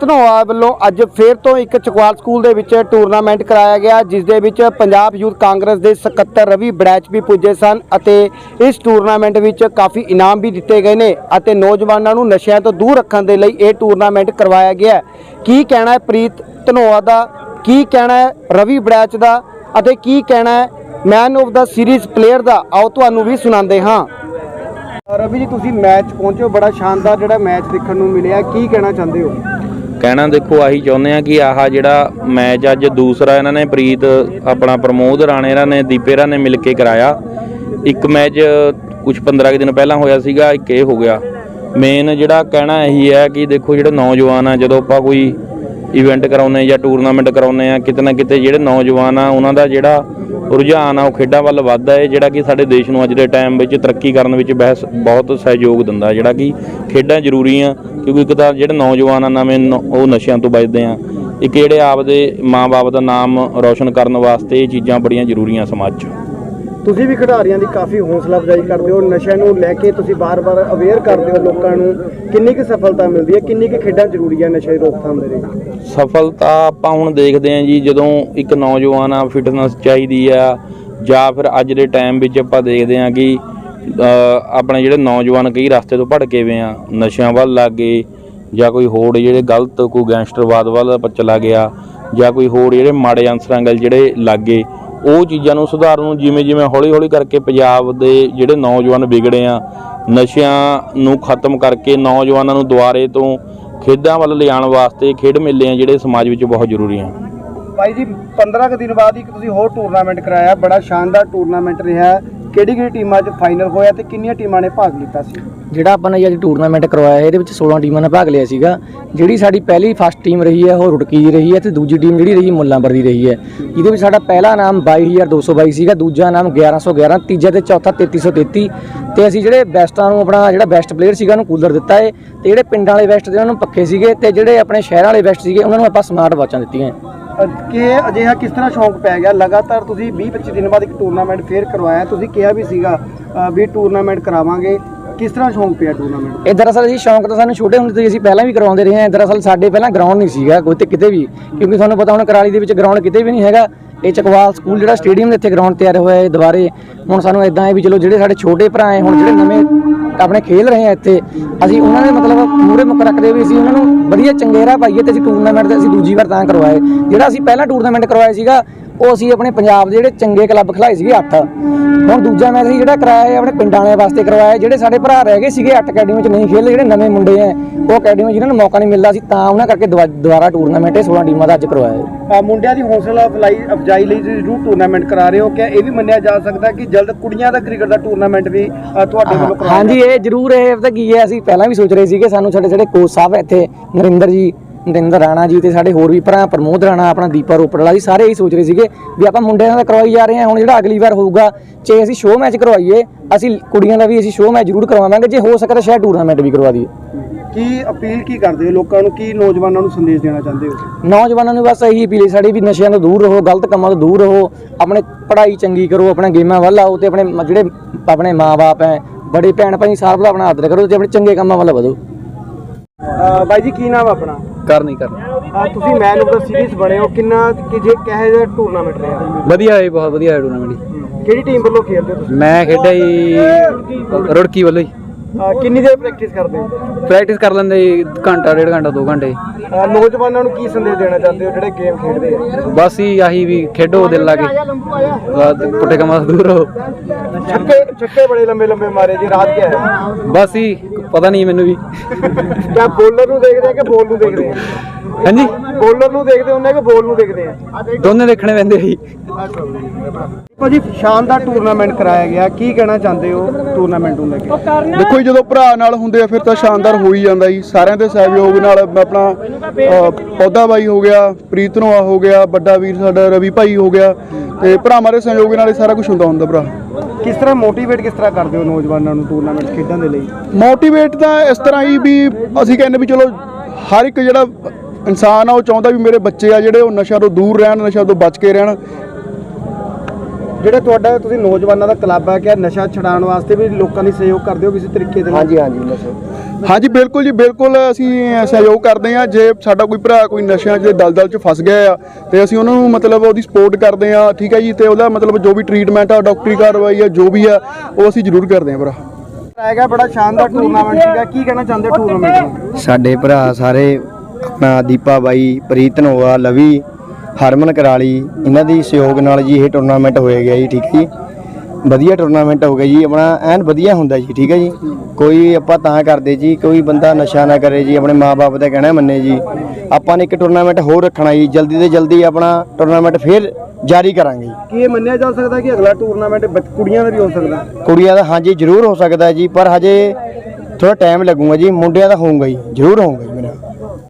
ਧਨੋਆ ਵੱਲੋਂ ਅੱਜ ਫੇਰ ਤੋਂ ਇੱਕ ਚਕਵਾਲ ਸਕੂਲ ਦੇ ਵਿੱਚ ਟੂਰਨਾਮੈਂਟ ਕਰਾਇਆ ਗਿਆ, ਜਿਸ ਦੇ ਵਿੱਚ ਪੰਜਾਬ ਯੂਥ ਕਾਂਗਰਸ ਦੇ ਸਕੱਤਰ ਰਵੀ ਬੜੈਚ ਵੀ ਪੁੱਜੇ ਸਨ ਅਤੇ ਇਸ ਟੂਰਨਾਮੈਂਟ ਵਿੱਚ ਕਾਫੀ ਇਨਾਮ ਵੀ ਦਿੱਤੇ ਗਏ ਨੇ ਅਤੇ ਨੌਜਵਾਨਾਂ ਨੂੰ ਨਸ਼ਿਆਂ ਤੋਂ ਦੂਰ ਰੱਖਣ ਦੇ ਲਈ ਇਹ ਟੂਰਨਾਮੈਂਟ ਕਰਵਾਇਆ ਗਿਆ ਕੀ ਕਹਿਣਾ ਹੈ ਪ੍ਰੀਤ ਧਨੋਆ ਦਾ? ਕੀ ਕਹਿਣਾ ਹੈ ਰਵੀ ਬੜੈਚ ਦਾ? ਅਤੇ ਕੀ ਕਹਿਣਾ ਹੈ man of the series player ਦਾ? ਆਓ ਤੁਹਾਨੂੰ ਵੀ ਸੁਣਾਉਂਦੇ ਹਾਂ। ਰਵੀ ਜੀ, ਤੁਸੀਂ ਮੈਚ ਪਹੁੰਚੋ ਬੜਾ ਸ਼ਾਨਦਾਰ ਜਿਹੜਾ ਮੈਚ ਦੇਖਣ ਨੂੰ ਮਿਲਿਆ। ਕੀ ਕਹਿਣਾ ਚਾਹੁੰਦੇ ਹੋ? ਕਹਿਣਾ ਦੇਖੋ, ਆਹੀ ਚਾਹੁੰਦੇ ਆ ਕਿ ਆਹ ਜਿਹੜਾ ਮੈਚ ਅੱਜ ਦੂਸਰਾ ਇਹਨਾਂ ਨੇ ਪ੍ਰੀਤ, ਆਪਣਾ ਪ੍ਰਮੋਦ ਰਾਣੇ ਰਾਂ ਨੇ, ਦੀਪੇ ਰਾਂ ਨੇ ਮਿਲ ਕੇ ਕਰਾਇਆ। ਇੱਕ ਮੈਚ ਕੁਝ 15 ਕੁ ਦਿਨ ਪਹਿਲਾਂ ਹੋਇਆ ਸੀਗਾ, ਇੱਕ ਇਹ ਹੋ ਗਿਆ। ਮੇਨ ਜਿਹੜਾ ਕਹਿਣਾ ਇਹੀ ਹੈ ਕਿ ਦੇਖੋ, ਜਿਹੜੇ ਨੌਜਵਾਨ ਆ, ਜਦੋਂ ਆਪਾਂ ਕੋਈ ਇਵੈਂਟ ਕਰਾਉਂਦੇ ਜਾਂ ਟੂਰਨਾਮੈਂਟ ਕਰਾਉਂਦੇ ਆ, ਕਿਤੇ ਨਾ ਕਿਤੇ ਜਿਹੜੇ ਨੌਜਵਾਨ ਆ, ਉਹਨਾਂ ਦਾ ਜਿਹੜਾ ਰੁਝਾਨ ਆ, ਉਹ ਖੇਡਾਂ ਵੱਲ ਵੱਧਦਾ ਹੈ ਜਿਹੜਾ ਕਿ ਸਾਡੇ ਦੇਸ਼ ਨੂੰ ਅੱਜ ਦੇ ਟਾਈਮ ਵਿੱਚ ਤਰੱਕੀ ਕਰਨ ਵਿੱਚ ਬਹਿਸ, ਬਹੁਤ ਸਹਿਯੋਗ ਦਿੰਦਾ, ਜਿਹੜਾ ਕਿ ਖੇਡਾਂ ਜ਼ਰੂਰੀ ਆ, ਕਿਉਂਕਿ ਇੱਕ ਤਾਂ ਜਿਹੜੇ ਨੌਜਵਾਨ ਆ, ਨਵੇਂ ਨ- ਉਹ ਨਸ਼ਿਆਂ ਤੋਂ ਬਚਦੇ ਆ, ਇੱਕ ਜਿਹੜੇ ਆਪਦੇ ਮਾਂ-ਬਾਪ ਦਾ ਨਾਮ ਰੌਸ਼ਨ ਕਰਨ ਵਾਸਤੇ ਇਹ ਚੀਜ਼ਾਂ ਬੜੀਆਂ ਜ਼ਰੂਰੀਆਂ ਸਮਾਜ 'ਚ। ਤੁਸੀਂ ਵੀ ਖਿਡਾਰੀਆਂ ਦੀ ਕਾਫੀ ਹੌਸਲਾ ਅਫਜ਼ਾਈ ਕਰਦੇ ਹੋ ਨਸ਼ੇ ਨੂੰ ਲੈ ਕੇ ਤੁਸੀਂ ਬਾਰ-ਬਾਰ ਅਵੇਅਰ ਕਰਦੇ ਹੋ ਲੋਕਾਂ ਨੂੰ। ਕਿੰਨੀ ਕੁ ਸਫਲਤਾ ਮਿਲਦੀ ਹੈ? ਕਿੰਨੀ ਕੁ ਖੇਡਾਂ ਜ਼ਰੂਰੀ ਹੈ ਨਸ਼ੇ ਰੋਕਥਾਮ ਦੇ ਲਈ? ਸਫਲਤਾ ਆਪਾਂ ਹੁਣ ਦੇਖਦੇ ਹਾਂ ਜੀ, ਜਦੋਂ ਇੱਕ ਨੌਜਵਾਨ ਆ ਫਿਟਨੈਸ ਚਾਹੀਦੀ ਆ, ਜਾਂ ਫਿਰ ਅੱਜ ਦੇ ਟਾਈਮ ਵਿੱਚ ਆਪਾਂ ਦੇਖਦੇ ਹਾਂ ਕਿ ਆਪਣੇ ਜਿਹੜੇ ਨੌਜਵਾਨ ਕਈ ਰਸਤੇ ਤੋਂ ਭਟਕੇ ਹੋਏ ਆ, ਨਸ਼ਿਆਂ ਵੱਲ ਲੱਗ ਗਏ, ਜਾਂ ਕੋਈ ਹੋਰ ਜਿਹੜੇ ਗਲਤ, ਕੋਈ ਗੈਂਗਸਟਰਵਾਦ ਵੱਲ ਚਲਾ ਗਿਆ, ਜਾਂ ਕੋਈ ਹੋਰ ਜਿਹੜੇ ਮਾੜੇ ਅਨਸਰਾਂ ਗੱਲ ਜਿਹੜੇ ਲੱਗ ਉਹ ਚੀਜ਼ਾਂ ਨੂੰ ਸੁਧਾਰਨ ਨੂੰ ਜਿਵੇਂ ਜਿਵੇਂ ਹੌਲੀ ਹੌਲੀ ਕਰਕੇ ਪੰਜਾਬ ਦੇ ਜਿਹੜੇ ਨੌਜਵਾਨ ਵਿਗੜੇ ਆ, ਨਸ਼ਿਆਂ ਨੂੰ ਖਤਮ ਕਰਕੇ ਨੌਜਵਾਨਾਂ ਨੂੰ ਦੁਆਰੇ ਤੋਂ ਖੇਡਾਂ ਵੱਲ ਲਿਆਉਣ ਵਾਸਤੇ ਖੇਡ ਮੇਲੇ ਆ ਜਿਹੜੇ ਸਮਾਜ ਵਿੱਚ ਬਹੁਤ ਜ਼ਰੂਰੀ ਆ। ਭਾਈ ਜੀ 15 ਕੁ ਦਿਨ ਬਾਅਦ ਇੱਕ ਤੁਸੀਂ ਹੋਰ ਟੂਰਨਾਮੈਂਟ ਕਰਾਇਆ, ਬੜਾ ਸ਼ਾਨਦਾਰ ਟੂਰਨਾਮੈਂਟ ਰਿਹਾ। ਕਿਹੜੀ ਕਿਹੜੀ ਟੀਮਾਂ 'ਚ ਫਾਈਨਲ ਹੋਇਆ ਤੇ ਕਿੰਨੀਆਂ ਟੀਮਾਂ ਨੇ ਭਾਗ ਲਿੱਤਾ ਸੀ? ਜਿਹੜਾ ਆਪਾਂ ਨੇ ਅੱਜ ਟੂਰਨਾਮੈਂਟ ਕਰਵਾਇਆ, ਇਹਦੇ ਵਿੱਚ 16 ਟੀਮਾਂ ਨੇ ਭਾਗ ਲਿਆ ਸੀਗਾ। ਜਿਹੜੀ ਸਾਡੀ ਪਹਿਲੀ ਫਸਟ ਟੀਮ ਰਹੀ ਹੈ, ਉਹ ਰੁੜਕੀ ਦੀ ਰਹੀ ਹੈ ਤੇ ਦੂਜੀ ਟੀਮ ਜਿਹੜੀ ਰਹੀ ਮੁੱਲਾਂਪੁਰ ਦੀ ਰਹੀ ਹੈ। ਜਿਹਦੇ ਵਿੱਚ ਸਾਡਾ ਪਹਿਲਾ ਨਾਮ 22222 ਸੀਗਾ, ਦੂਜਾ ਨਾਮ 1111 ਤੀਜਾ ਤੇ ਚੌਥਾ 3333 ਤੇ ਅਸੀਂ ਜਿਹੜੇ ਬੈਸਟਾਂ ਨੂੰ ਆਪਣਾ ਜਿਹੜਾ ਬੈਸਟ ਪਲੇਅਰ ਸੀਗਾ, ਉਹਨੂੰ ਕੂਲਰ ਦਿੱਤਾ ਏ। ਤੇ ਜਿਹੜੇ ਪਿੰਡਾਂ ਵਾਲੇ ਬੈਸਟ ਦੇ ਉਹਨਾਂ ਨੂੰ ਪੱਖੇ ਸੀਗੇ ਤੇ ਜਿਹੜੇ ਆਪਣੇ ਸ਼ਹਿਰਾਂ ਵਾਲੇ ਬੈਸਟ ਸੀਗੇ, ਉਹਨਾਂ ਨੂੰ ਆਪਾਂ ਸਮਾਰਟ ਵਾਚਾਂ ਦਿੱਤੀਆਂ। ਕਿ ਅਜਿਹਾ ਕਿਸ ਤਰ੍ਹਾਂ ਸ਼ੌਂਕ ਪੈ ਗਿਆ? ਲਗਾਤਾਰ ਤੁਸੀਂ 20-25 ਦਿਨ ਬਾਅਦ ਇੱਕ ਟੂਰਨਾਮੈਂਟ ਫੇਰ ਕਰਵਾਇਆ, ਤੁਸੀਂ ਕਿਹਾ ਵੀ ਸੀਗਾ ਵੀ ਟੂਰਨਾਮੈਂਟ ਕਰਾਵਾਂਗੇ। ਕਿਸ ਤਰ੍ਹਾਂ ਸ਼ੌਂਕ ਪਿਆ ਟੂਰਨਾਮੈਂਟ ਇਹ ਦਰਅਸਲ ਅਸੀਂ ਸ਼ੌਂਕ ਤਾਂ ਸਾਨੂੰ ਛੋਟੇ ਹੁੰਦੇ ਤੋਂ ਹੀ ਅਸੀਂ ਪਹਿਲਾਂ ਵੀ ਕਰਵਾਉਂਦੇ ਰਹੇ ਹਾਂ। ਦਰਅਸਲ ਸਾਡੇ ਪਹਿਲਾਂ ਗਰਾਊਂਡ ਨਹੀਂ ਸੀਗਾ ਕੋਈ ਤੇ ਕਿਤੇ ਵੀ। ਕਿਉਂਕਿ ਤੁਹਾਨੂੰ ਪਤਾ ਹੁਣ ਕਰਾਲੀ ਦੇ ਵਿੱਚ ਗਰਾਊਂਡ ਕਿਤੇ ਵੀ ਨਹੀਂ ਹੈਗਾ। ਇਹ ਚਕਵਾਲ ਸਕੂਲ ਜਿਹੜਾ ਸਟੇਡੀਅਮ ਦੇ ਇੱਥੇ ਗਰਾਊਂਡ ਤਿਆਰ ਹੋਇਆ ਹੈ ਦੁਬਾਰੇ। ਹੁਣ ਸਾਨੂੰ ਇਦਾਂ ਹੈ ਵੀ ਚਲੋ ਜਿਹੜੇ ਸਾਡੇ ਛੋਟੇ ਭਰਾ ਹੈ, ਹੁਣ ਜਿਹੜੇ ਨਵੇਂ ਆਪਣੇ ਖੇਲ ਰਹੇ ਆ ਇੱਥੇ, ਅਸੀਂ ਉਹਨਾਂ ਦੇ ਮਤਲਬ ਮੂਰੇ ਮੁੱਖ ਰੱਖਦੇ ਵੀ ਅਸੀਂ ਉਹਨਾਂ ਨੂੰ ਵਧੀਆ ਚੰਗੇਰਾ ਪਾਈਏ ਤੇ ਅਸੀਂ ਟੂਰਨਾਮੈਂਟ ਤੇ ਅਸੀਂ ਦੂਜੀ ਵਾਰ ਤਾਂ ਕਰਵਾਏ। ਜਿਹੜਾ ਅਸੀਂ ਪਹਿਲਾਂ ਟੂਰਨਾਮੈਂਟ ਕਰਵਾਇਆ ਸੀਗਾ ਉਹ ਅਸੀਂ ਆਪਣੇ ਪੰਜਾਬ ਦੇ ਜਿਹੜੇ ਚੰਗੇ ਕਲੱਬ ਖਿਲਾਏ ਸੀਗੇ 8 ਹੁਣ ਦੂਜਾ ਮੈਚ ਅਸੀਂ ਜਿਹੜਾ ਕਰਾਇਆ ਹੈ ਆਪਣੇ ਪਿੰਡਾਂ ਵਾਲਿਆਂ ਵਾਸਤੇ ਕਰਵਾਇਆ ਹੈ। ਜਿਹੜੇ ਸਾਡੇ ਭਰਾ ਰਹਿ ਗਏ ਸੀਗੇ 8 ਅਕੈਡਮੀ ਚ ਨਹੀਂ ਖੇਡਦੇ ਜਿਹੜੇ ਨਵੇਂ ਮੁੰਡੇ ਐ ਉਹ ਅਕੈਡਮੀ ਜਿਹਨਾਂ ਨੂੰ ਮੌਕਾ ਨਹੀਂ ਮਿਲਦਾ ਸੀ ਤਾਂ ਉਹਨਾਂ ਕਰਕੇ ਦੁਬਾਰਾ ਟੂਰਨਾਮੈਂਟ ਇਹ 16 ਟੀਮਾਂ ਦਾ ਅੱਜ ਕਰਵਾਇਆ। ਹੈ ਮੁੰਡਿਆਂ ਦੀ ਹੌਸਲਾ ਅਫਲਾਈ ਅਫਜਾਈ ਲਈ ਤੁਸੀਂ ਜ਼ਰੂਰ ਟੂਰਨਾਮੈਂਟ ਕਰਾ ਰਹੇ ਹੋ। ਕਿ ਇਹ ਵੀ ਮੰਨਿਆ ਜਾ ਸਕਦਾ ਕਿ ਜਲਦ ਕੁੜੀਆਂ ਦਾ ਕ੍ਰਿਕਟ ਦਾ ਟੂਰਨਾਮੈਂਟ ਵੀ ਤੁਹਾਡੇ ਵੱਲੋਂ ਕਰਵਾਇਆ ਹਾਂਜੀ ਇਹ ਜ਼ਰੂਰ ਇਹ ਪਤਾ ਕੀ ਹੈ ਅਸੀਂ ਪਹਿਲਾਂ ਵੀ ਸੋਚ ਰਹੇ ਸੀਗੇ ਸਾਨੂੰ ਸਾਡੇ ਜਿਹੜੇ ਕੋਚ ਸਾਹਿਬ ਇੱਥੇ ਨਰਿੰਦਰ ਜੀ ਨਰਿੰਦਰ ਰਾਣਾ ਜੀ ਤੇ ਸਾਡੇ ਹੋਰ ਵੀ ਭਰਾ ਪ੍ਰਮੋਦ ਰਾਣਾ ਆਪਣਾ ਦੀਪਾ ਰੋਪੜ ਵਾਲਾ ਜੀ ਸਾਰੇ ਇਹੀ ਸੋਚ ਰਹੇ ਸੀਗੇ ਵੀ ਆਪਾਂ ਮੁੰਡਿਆਂ ਦਾ ਕਰਵਾਈ ਜਾ ਰਹੇ ਹਾਂ ਹੁਣ ਜਿਹੜਾ ਅਗਲੀ ਵਾਰ ਹੋਊਗਾ ਚਾਹੇ ਅਸੀਂ ਸ਼ੋਅ ਮੈਚ ਕਰਵਾਈਏ ਅਸੀਂ ਕੁੜੀਆਂ ਦਾ ਵੀ ਅਸੀਂ ਸ਼ੋਅ ਮੈਚ ਜ਼ਰੂਰ ਕਰਵਾਵਾਂਗੇ ਜੇ ਹੋ ਸਕਦਾ ਸ਼ਾਇਦ ਟੂਰਨਾਮੈਂਟ ਵੀ ਕਰਵਾ ਦਈਏ। ਕੀ ਅਪੀਲ ਕੀ ਕਰਦੇ ਹੋ ਲੋਕਾਂ ਨੂੰ ਕੀ ਨੌਜਵਾਨਾਂ ਨੂੰ ਸੰਦੇਸ਼ ਦੇਣਾ ਚਾਹੁੰਦੇ ਹੋ? ਨੌਜਵਾਨਾਂ ਨੂੰ ਬਸ ਇਹੀ ਅਪੀਲ ਹੈ ਸਾਡੀ ਵੀ ਨਸ਼ਿਆਂ ਤੋਂ ਦੂਰ ਰਹੋ ਗਲਤ ਕੰਮਾਂ ਤੋਂ ਦੂਰ ਰਹੋ ਆਪਣੇ ਪੜ੍ਹਾਈ ਚੰਗੀ ਕਰੋ ਆਪਣੇ ਗੇਮਾਂ ਵੱਲ ਆਓ ਤੇ ਆਪਣੇ ਜਿਹੜੇ ਆਪਣੇ ਮਾਪੇ ਹੈ ਬੜੇ ਭੈਣ ਭਾਈ ਸਾਰਿਆਂ ਦਾ ਆਪਣਾ ਆਦਰ ਕਰੋ ਤੇ ਆਪਣੇ ਚੰਗੇ ਕੰਮਾਂ ਵੱਲ ਵਧੋ। ਬਾਈ ਜੀ ਕੀ ਨਾਮ ਆਪਣਾ? ਕਰ ਨਹੀਂ ਕਰਨਾ। ਅ, ਤੁਸੀਂ ਮੈਨ ਆਫ ਦਾ ਸੀਰੀਜ਼ ਬਣੇ ਹੋ ਕਿੰਨਾ ਕਿ ਜੇ ਕਹੇ ਜਿਹਾ ਟੂਰਨਾਮੈਂਟ ਰਿਹਾ? ਵਧੀਆ ਹੈ ਬਹੁਤ ਵਧੀਆ ਹੈ ਟੂਰਨਾਮੈਂਟ ਕਿਹੜੀ ਟੀਮ ਵੱਲੋਂ ਖੇਡਦੇ ਹੋ ਤੁਸੀਂ? ਮੈਂ ਖੇਡਿਆ ਜੀ ਰੁੜਕੀ ਵੱਲੋਂ ਹੀ ਅ, ਕਿੰਨੀ ਦੇਰ ਪ੍ਰੈਕਟਿਸ ਕਰਦੇ ਹੋ? ਪ੍ਰੈਕਟਿਸ ਕਰ ਲੈਂਦੇ ਜੀ ਘੰਟਾ ਡੇਢ ਘੰਟਾ 2 ਘੰਟੇ। ਨੌਜਵਾਨਾਂ ਨੂੰ ਕੀ ਸੰਦੇਸ਼ ਦੇਣਾ ਚਾਹੁੰਦੇ ਹੋ ਜਿਹੜੇ ਗੇਮ ਖੇਡਦੇ ਆ? ਬਸ ਹੀ ਆਹੀ ਵੀ ਖੇਡੋ ਦਿਲ ਲਾ ਕੇ। ਬਸ ਪੁੱਠੇ ਕੰਮਾਂ ਤੋਂ ਦੂਰ ਰਹੋ। ਛੱਕੇ ਛੱਕੇ ਬੜੇ ਲੰਬੇ ਲੰਬੇ ਮਾਰੇ ਜੀ ਰਾਤ ਕਿਆ ਹੈ? ਬਸ ਹੀ ਪਤਾ ਨਹੀਂ ਮੈਨੂੰ ਵੀ। ਕਿਆ ਬੋਲਰ ਨੂੰ ਦੇਖਦੇ ਆ ਕਿ ਬੋਲ ਨੂੰ ਦੇਖਦੇ ਆ? ਹਾਂਜੀ? ਬੋਲਰ ਨੂੰ ਦੇਖਦੇ ਹੁੰਦੇ ਆ ਕਿ ਬੋਲ ਨੂੰ ਦੇਖਦੇ ਆ? ਦੋਨੇ ਦੇਖਣੇ ਪੈਂਦੇ ਜੀ। ਭਾਜੀ ਸ਼ਾਨਦਾਰ ਟੂਰਨਾਮੈਂਟ ਕਰਾਇਆ ਗਿਆ। ਕੀ ਕਹਿਣਾ ਚਾਹੁੰਦੇ ਹੋ ਟੂਰਨਾਮੈਂਟ ਨੂੰ ਲੈ ਕੇ? ਦੇਖੋ ਜੀ, ਜਦੋਂ ਭਰਾ ਨਾਲ ਹੁੰਦੇ ਆ ਫਿਰ ਤਾਂ ਸ਼ਾਨਦਾਰ ਹੋ ਹੀ ਜਾਂਦਾ ਜੀ। ਸਾਰਿਆਂ ਦੇ ਸਹਿਯੋਗ ਨਾਲ ਆਪਣਾ ਅ, ਪੌਦਾ ਬਾਈ ਹੋ ਗਿਆ ਪ੍ਰੀਤ ਨੋਆ ਹੋ ਗਿਆ ਵੱਡਾ ਵੀਰ ਸਾਡਾ ਰਵੀ ਭਾਈ ਹੋ ਗਿਆ। ਤੇ ਭਰਾਵਾਂ ਦੇ ਸਹਿਯੋਗ ਨਾਲ ਸਾਰਾ ਕੁਝ ਹੁੰਦਾ ਹੁੰਦਾ ਭਰਾ। ਕਿਸ ਤਰ੍ਹਾਂ ਮੋਟੀਵੇਟ ਕਿਸ ਤਰ੍ਹਾਂ ਕਰਦੇ ਹੋ ਨੌਜਵਾਨਾਂ ਨੂੰ ਟੂਰਨਾਮੈਂਟ ਖੇਡਣ ਦੇ ਲਈ? ਮੋਟੀਵੇਟ ਤਾਂ ਇਸ ਤਰ੍ਹਾਂ ਹੀ ਵੀ ਅਸੀਂ ਕਹਿੰਦੇ ਵੀ ਚਲੋ ਹਰ ਇੱਕ ਜਿਹੜਾ ਇਨਸਾਨ ਆ ਉਹ ਚਾਹੁੰਦਾ ਵੀ ਮੇਰੇ ਬੱਚੇ ਆ ਜਿਹੜੇ ਉਹ ਨਸ਼ਾ ਤੋਂ ਦੂਰ ਰਹਿਣ ਨਸ਼ਾ ਤੋਂ ਬਚ ਕੇ ਰਹਿਣ। ਜਿਹੜਾ ਤੁਹਾਡਾ ਤੁਸੀਂ ਨੌਜਵਾਨਾਂ ਦਾ ਕਲੱਬ ਹੈ ਕਿ ਨਸ਼ਾ ਛਡਾਉਣ ਵਾਸਤੇ ਵੀ ਲੋਕਾਂ ਦੀ ਸਹਿਯੋਗ ਕਰਦੇ ਹੋ ਕਿਸੇ ਤਰੀਕੇ ਦੇ ਨਾਲ? ਹਾਂਜੀ ਹਾਂਜੀ ਨਸ਼ਾ। ਹਾਂਜੀ ਬਿਲਕੁਲ ਜੀ ਬਿਲਕੁਲ ਅਸੀਂ ਸਹਿਯੋਗ ਕਰਦੇ ਹਾਂ। ਜੇ ਸਾਡਾ ਕੋਈ ਭਰਾ ਕੋਈ ਨਸ਼ਿਆਂ 'ਚ ਦਲਦਲ 'ਚ ਫਸ ਗਿਆ ਆ ਤੇ ਅਸੀਂ ਉਹਨਾਂ ਨੂੰ ਮਤਲਬ ਉਹਦੀ ਸਪੋਰਟ ਕਰਦੇ ਆ ਠੀਕ ਹੈ ਜੀ ਤੇ ਉਹਦਾ ਮਤਲਬ ਜੋ ਵੀ ਟ੍ਰੀਟਮੈਂਟ ਆ ਡਾਕਟਰੀ ਕਾਰਵਾਈ ਆ ਜੋ ਵੀ ਆ ਉਹ ਅਸੀਂ ਜ਼ਰੂਰ ਕਰਦੇ ਆ ਭਰਾ। ਹੈਗਾ ਬੜਾ ਸ਼ਾਨਦਾਰ ਟੂਰਨਾਮੈਂਟ ਸੀਗਾ। ਕੀ ਕਹਿਣਾ ਚਾਹੁੰਦੇ ਟੂਰਨਾਮੈਂਟ ਨੂੰ? ਸਾਡੇ ਭਰਾ ਸਾਰੇ ਆਪਣਾ ਦੀਪਾ ਬਾਈ ਪ੍ਰੀਤ ਨੋਆ ਲਵੀ ਹਰਮਨ ਕਰਾਲੀ ਇਹਨਾਂ ਦੀ ਸਹਿਯੋਗ ਨਾਲ ਜੀ ਇਹ ਟੂਰਨਾਮੈਂਟ ਹੋਇਆ ਗਿਆ ਜੀ ਠੀਕ ਹੈ ਜੀ। ਵਧੀਆ ਟੂਰਨਾਮੈਂਟ ਹੋ ਗਿਆ ਜੀ ਆਪਣਾ ਐਨ ਵਧੀਆ ਹੁੰਦਾ ਜੀ ਠੀਕ ਹੈ ਜੀ। ਕੋਈ ਆਪਾਂ ਤਾਂ ਕਰਦੇ ਜੀ ਕੋਈ ਬੰਦਾ ਨਸ਼ਾ ਨਾ ਕਰੇ ਜੀ ਆਪਣੇ ਮਾਪੇ ਦਾ ਕਹਿਣਾ ਮੰਨੇ ਜੀ। ਆਪਾਂ ਨੇ ਇੱਕ ਟੂਰਨਾਮੈਂਟ ਹੋਰ ਰੱਖਣਾ ਜੀ ਜਲਦੀ ਤੋਂ ਜਲਦੀ ਆਪਣਾ ਟੂਰਨਾਮੈਂਟ ਫਿਰ ਜਾਰੀ ਕਰਾਂਗੇ ਜੀ। ਕੀ ਇਹ ਮੰਨਿਆ ਜਾ ਸਕਦਾ ਕਿ ਅਗਲਾ ਟੂਰਨਾਮੈਂਟ ਕੁੜੀਆਂ ਦਾ ਵੀ ਹੋ ਸਕਦਾ? ਕੁੜੀਆਂ ਦਾ ਹਾਂਜੀ ਜ਼ਰੂਰ ਹੋ ਸਕਦਾ ਜੀ ਪਰ ਹਜੇ ਥੋੜਾ ਟਾਈਮ ਲੱਗੂਗਾ ਜੀ ਮੁੰਡਿਆਂ ਦਾ ਹੋਊਗਾ ਜੀ ਜ਼ਰੂਰ ਹੋਊਗਾ ਜੀ ਮੇਰਾ।